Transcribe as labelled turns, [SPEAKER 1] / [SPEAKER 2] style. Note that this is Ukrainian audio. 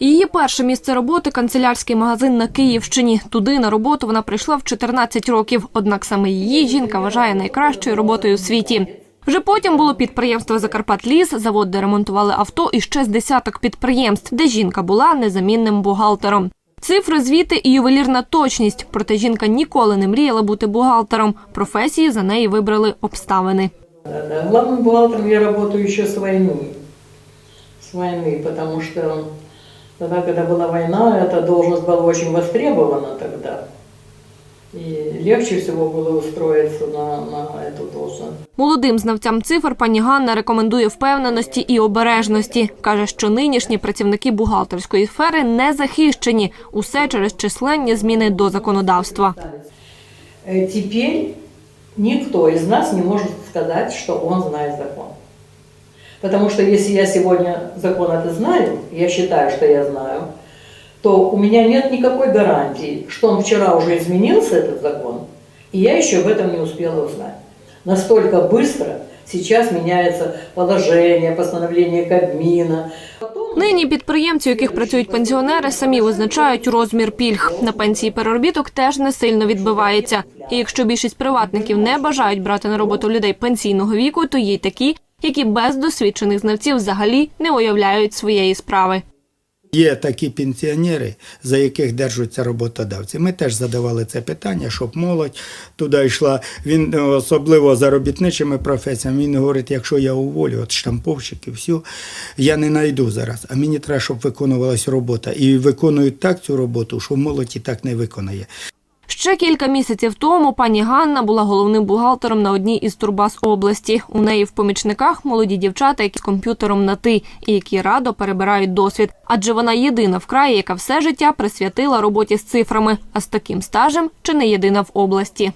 [SPEAKER 1] Її перше місце роботи канцелярський магазин на Київщині. Туди на роботу вона прийшла в 14 років. Однак саме її жінка вважає найкращою роботою у світі. Вже потім було підприємство Закарпатліс, завод, де ремонтували авто, і ще з десяток підприємств, де жінка була незамінним бухгалтером. Цифри, звіти і ювелірна точність. Проте жінка ніколи не мріяла бути бухгалтером. Професії за неї вибрали обставини.
[SPEAKER 2] Да, да. Бухгалтером я работаю еще с войны С войны, потому что тогда, когда была война, эта должность была очень востребована тогда. И легче всего было устроиться на, на эту должность.
[SPEAKER 1] Молодим знавцям цифр пані Ганна рекомендує впевненості і обережності. Каже, що нинішні працівники бухгалтерської сфери не захищені. Усе через численні зміни до законодавства.
[SPEAKER 2] Э, Теперь никто из нас не может сказать, что он знает закон. Потому что если я сегодня закон это знаю, я считаю, что я знаю, то у меня нет никакой гарантии, что он вчера уже изменился, этот закон, и я еще об этом не успела узнать. Настолько быстро сейчас меняется положение, постановление Кабмина. Потом
[SPEAKER 1] Нині підприємці, у яких працюють пенсіонери, самі визначають розмір пільг. На пенсії переробіток теж не сильно відбивається. І якщо більшість приватників не бажають брати на роботу людей пенсійного віку, то є й такі, які без досвідчених знавців взагалі не уявляють своєї справи.
[SPEAKER 3] Є такі пенсіонери, за яких держаться роботодавці. Ми теж задавали це питання, щоб молодь туди йшла. Він е, особливо за робітничими професіями. Він говорить, якщо я уволю от штамповщиків, все, я не знайду зараз. А мені треба, щоб виконувалась робота. І виконують так цю роботу, що молодь і так не виконає.
[SPEAKER 1] Ще кілька місяців тому пані Ганна була головним бухгалтером на одній із турбаз області. У неї в помічниках молоді дівчата, які з комп'ютером на ти, і які радо перебирають досвід. Адже вона єдина в краї, яка все життя присвятила роботі з цифрами, а з таким стажем чи не єдина в області.